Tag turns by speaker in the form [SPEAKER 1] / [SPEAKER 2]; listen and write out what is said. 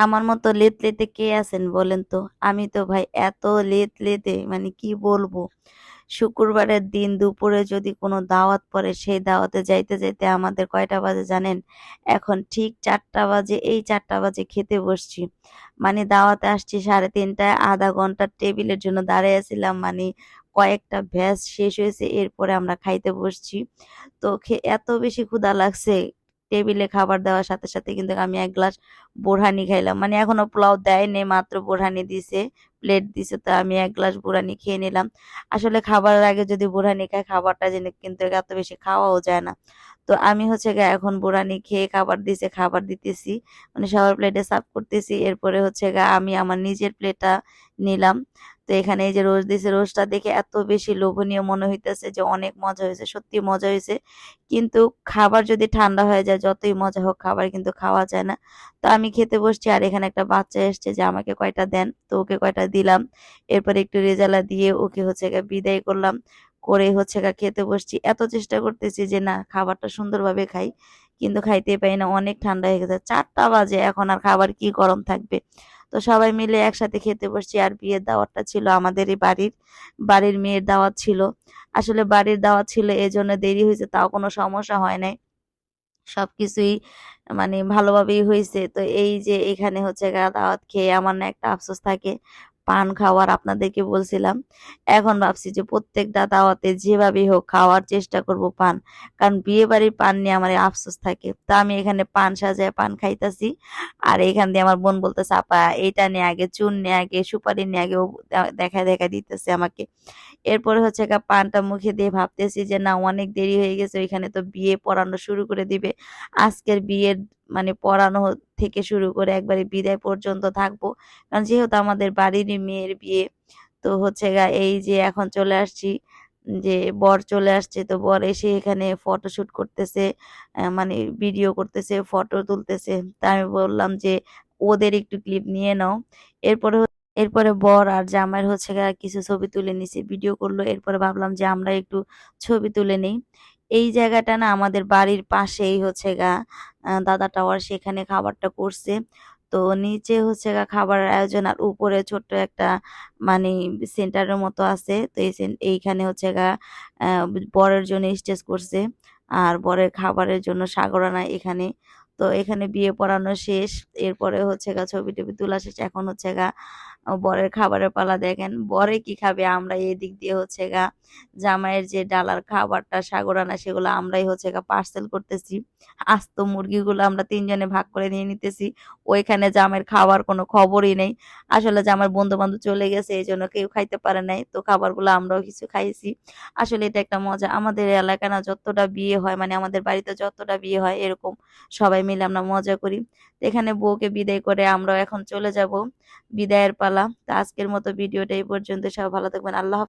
[SPEAKER 1] আমার মতো লেত লেতে কে আছেন বলেন তো? আমি তো ভাই এত লেত লেতে মানে কি বলব? শুক্রবারের দিন দুপুরে যদি কোনো দাওয়াত পড়ে সেই দাওয়াতে যাইতে, যাইতে আমাদের কয়টা বাজে জানেন? এখন ঠিক চারটা বাজে, এই চারটা বাজে খেতে বসছি। মানে দাওয়াতে আসছি সাড়ে ৩:৩০ ০.৫ ঘণ্টা টেবিলের জন্য দাঁড়াইয়া আছিলাম। মানে কয়েকটা ভ্যাস শেষ হয়েছে এরপরে আমরা খাইতে বসছি। তো এত বেশি ক্ষুধা লাগছে টেবিলে খাবার দেওয়ার সাথে, সাথে কিন্তু আমি এক গ্লাস বোরহানি খাইলাম। মানে এখনও পোলাও দেয় নাই মাত্র বোরহানি দিছে, প্লেট দিছে তো আমি এক গ্লাস বোরহানি খেয়ে নিলাম। আসলে খাবারের আগে যদি বোরহানি খাই খাবারটা যেন কিন্তু এত বেশি খাওয়াও যায় না। তো আমি হচ্ছে গিয়ে এখন বোরহানি খেয়ে খাবার দিছে, খাবার দিতেছি। মানে সবার প্লেটে সার্ভ করতেছি। এরপরে হচ্ছে গা আমি আমার নিজের প্লেটটা নিলাম। তো এখানে এই যে রোজ দিছে, রোজটা দেখে এত বেশি লোভনীয় মনে হইতেছে যে অনেক মজা হয়েছে। সত্যি মজা হয়েছে। কিন্তু খাবার যদি ঠান্ডা হয়ে যায় যতই মজা হোক খাবার কিন্তু খাওয়া যায় না। তো আমি খেতে বসছি আর এখানে একটা বাচ্চা এসছে যে আমাকে কয়টা দেন। তো ওকে কয়টা দিলাম। এরপরে একটু রেজালা দিয়ে ওকে হচ্ছে বিদায় করলাম। করে হচ্ছে খেতে বসছি। এত চেষ্টা করতেছি যে না খাবারটা সুন্দরভাবে খাই। কিন্তু খাইতেই পাই না। অনেক ঠান্ডা হয়ে গেছে। চারটা বাজে এখন আর খাবার কি গরম থাকবে। তো সবাই মিলে একসাথে খেতে বসছি আর বিয়ের দাওয়াতটা ছিল আমাদেরই বাড়ির। বাড়ির মেয়ের দাওয়াত ছিল। আসলে বাড়ির দাওয়াত ছিল এই জন্য দেরি হয়েছে, তাও কোনো সমস্যা হয় নাই। সব কিছুই মানে ভালোভাবেই হয়েছে তো এই যে এখানে হচ্ছে গা, দাওয়াত খেয়ে আমার না একটা আফসোস থাকে পান খাওয়ার আপনাদেরকে বলছিলাম। এখন ভাবছি যে প্রত্যেকটা দাওয়াতে যেভাবেই হোক খাওয়ার চেষ্টা করব পান। কারণ বিয়ে বাড়ির পান নিয়ে আমার আফসোস থাকে। তা আমি এখানে পান সাজায় পান খাইতাছি। আর এখান দিয়ে আমার বোন বলতে চাপা এইটা নে আগে, চুন নে আগে, সুপারি নে আগে" ও দে দেখায়, দেখায় দিতেছে আমাকে। এরপরে হচ্ছে গিয়ে পানটা মুখে দিয়ে ভাবতেছি যে না অনেক দেরি হয়ে গেছে। ওইখানে তো বিয়ে পড়ানো শুরু করে দিবে। আজকের বিয়ের মানে পড়ানো থেকে শুরু করে একবারে বিদায় পর্যন্ত থাকব। কারণ যেহেতু আমাদের বাড়িরই মেয়ের বিয়ে। তো হচ্ছে গা এই যে এখন চলে আসছি যে বর চলে আসছে। তো বর এসে এখানে ফটোশুট করতেছে। মানে ভিডিও করতেছে, ফটো তুলতেছে। তা আমি বললাম যে, "ওদের একটু ক্লিপ নিয়ে নাও।" এরপরে এরপরে বর আর জামাইয়ের হচ্ছে কিছু ছবি তুলে নিছে, ভিডিও করল। এরপরে ভাবলাম যে আমরা একটু ছবি তুলে নেই। এই জায়গাটা না আমাদের বাড়ির পাশেই হচ্ছে আ দাদা টাওয়ার সেখানে খাবারটা করছে। তো নিচে হচ্ছে খাবার আয়োজন, আর উপরে ছোট্ট একটা মানে সেন্টারের মতো আছে। তো এই এইখানে হচ্ছে গা বরের জন্য স্টেজ করছে। আর বরের খাবারের জন্য সাগরানা এখানে। তো এখানে বিয়ে পড়ানো শেষ। এরপরে হচ্ছে গা ছবি-টবি তোলা শেষ। এখন হচ্ছে গা বরের খাবারের পালা দেখেন। বরে কি খাবে আমরা এদিক দিয়ে হচ্ছে গা জামাইয়ের যে ডালার খাবারটা, সাগরানা, সেগুলো আমরাই হচ্ছে গা পার্সেল করতেছি। আস্ত মুরগিগুলো আমরা তিনজনে ভাগ করে নিয়ে নিতেছি। ওইখানে জামাইয়ের খাওয়ার কোনো খবরই নেই। আসলে জামাইয়ের বন্ধু-বান্ধব চলে গেছে এই জন্য কেউ খাইতে পারে নাই। তো খাবারগুলো আমরাও কিছু খাইছি। আসলে এটা একটা মজা। আমাদের এলাকা না যতটা বিয়ে হয় মানে আমাদের বাড়িতে যতটা বিয়ে হয়, এরকম সবাই মিলে আমরা মজা করি। এখানে বউকে বিদায় করে আমরা এখন চলে যাব। বিদায়ের পালা। তো আজকের মতো ভিডিওটা এই পর্যন্ত। সব ভালো থাকবেন। আল্লাহ